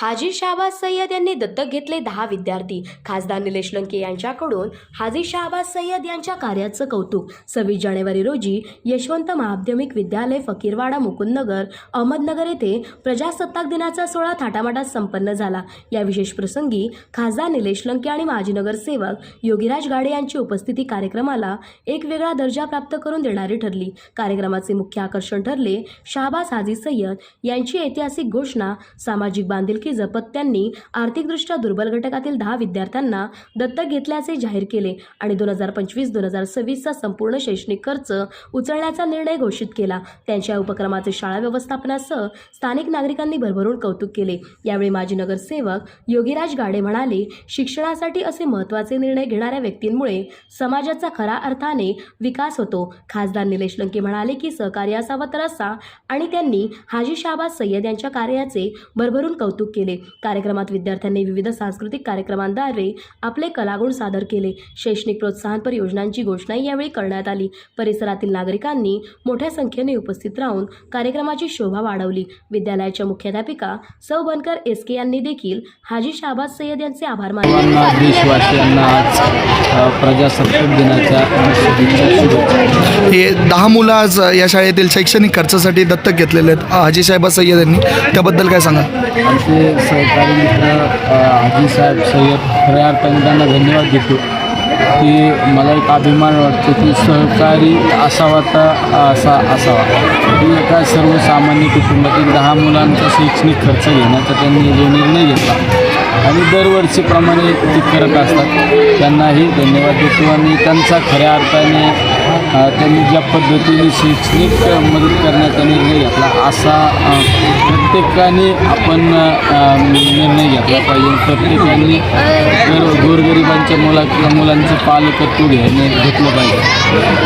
हाजी शाहबाज सय्यद यांनी दत्तक घेतले दहा विद्यार्थी. खासदार निलेश लंके यांच्याकडून हाजी शाहबाज सय्यद यांच्या कार्याचं कौतुक. सव्वीस जानेवारी रोजी यशवंत माध्यमिक विद्यालय फकीरवाडा मुकुंदनगर अहमदनगर येथे प्रजासत्ताक दिनाचा सोहळा थाटामाटात संपन्न झाला. या विशेष प्रसंगी खासदार निलेश लंके आणि माजी नगरसेवक योगीराज गाडे यांची उपस्थिती कार्यक्रमाला एक वेगळा दर्जा प्राप्त करून देणारी ठरली. कार्यक्रमाचे मुख्य आकर्षण ठरले शाहबाज हाजी सय्यद यांची ऐतिहासिक घोषणा सामाजिक बांधिलकी जपत त्यांनी आर्थिकदृष्ट्या दुर्बल घटकातील दहा विद्यार्थ्यांना दत्तक घेतल्याचे जाहीर केले आणि दोन हजार पंचवीस दोन हजार सव्वीसचा संपूर्ण शैक्षणिक खर्च उचलण्याचा निर्णय घोषित केला. त्यांच्या उपक्रमाचे शाळा व्यवस्थापनासह स्थानिक नागरिकांनी भरभरून कौतुक केले. यावेळी माजी नगरसेवक योगीराज गाडे म्हणाले शिक्षणासाठी असे महत्त्वाचे निर्णय घेणाऱ्या व्यक्तींमुळे समाजाचा खरा अर्थाने विकास होतो. खासदार निलेश लंके म्हणाले की सहकार्य असावा तर असा आणि त्यांनी हाजी शाहबाज सय्यद यांच्या कार्याचे भरभरून कौतुक केले. कार्यक्रमात विद्यार्थ्यांनी विविध सांस्कृतिक कार्यक्रमांद्वारे आपले कलागुण सादर केले. शैक्षणिक प्रोत्साहनपर योजनांची घोषणाही यावेळी करण्यात आली. परिसरातील नागरिकांनी मोठ्या संख्येने उपस्थित राहून कार्यक्रमाची शोभा वाढवली. विद्यालयाच्या मुख्याध्यापिका सौ बनकर एस के यांनी देखील हाजी शाहबाज सय्यद यांचे आभार मानले. देशवासियांना आज प्रजासत्ताक दिनाच्या शुभेच्छा. हे दहा मुलं आज या शाळेतील शैक्षणिक खर्चासाठी दत्तक घेतलेले आहेत. हाजी साहेब सय्यद यांनी त्याबद्दल काय सांगा आमचे सहकारी मित्र अ, हाजी साहेब सय्यद खऱ्या अर्थाने त्यांना धन्यवाद देतो. की मला एक अभिमान वाटतो की सहकारी असावा तर असा असावा. की एका सर्वसामान्य कुटुंबातील दहा मुलांचा शैक्षणिक खर्च घेण्याचा त्यांनी जो निर्णय घेतला आणि दरवर्षीप्रमाणे ते करत असतात त्यांनाही धन्यवाद देतो. आणि त्यांचा खऱ्या अर्थाने त्यांनी ज्या पद्धतीने शैक्षणिक मदत करण्याचा निर्णय घेतला असा प्रत्येकाने आपण निर्णय घेतला पाहिजे. प्रत्येकाने गोर गोरगरिबांच्या मुला किंवा मुलांचं पालकत्व घेणे घेतलं पाहिजे.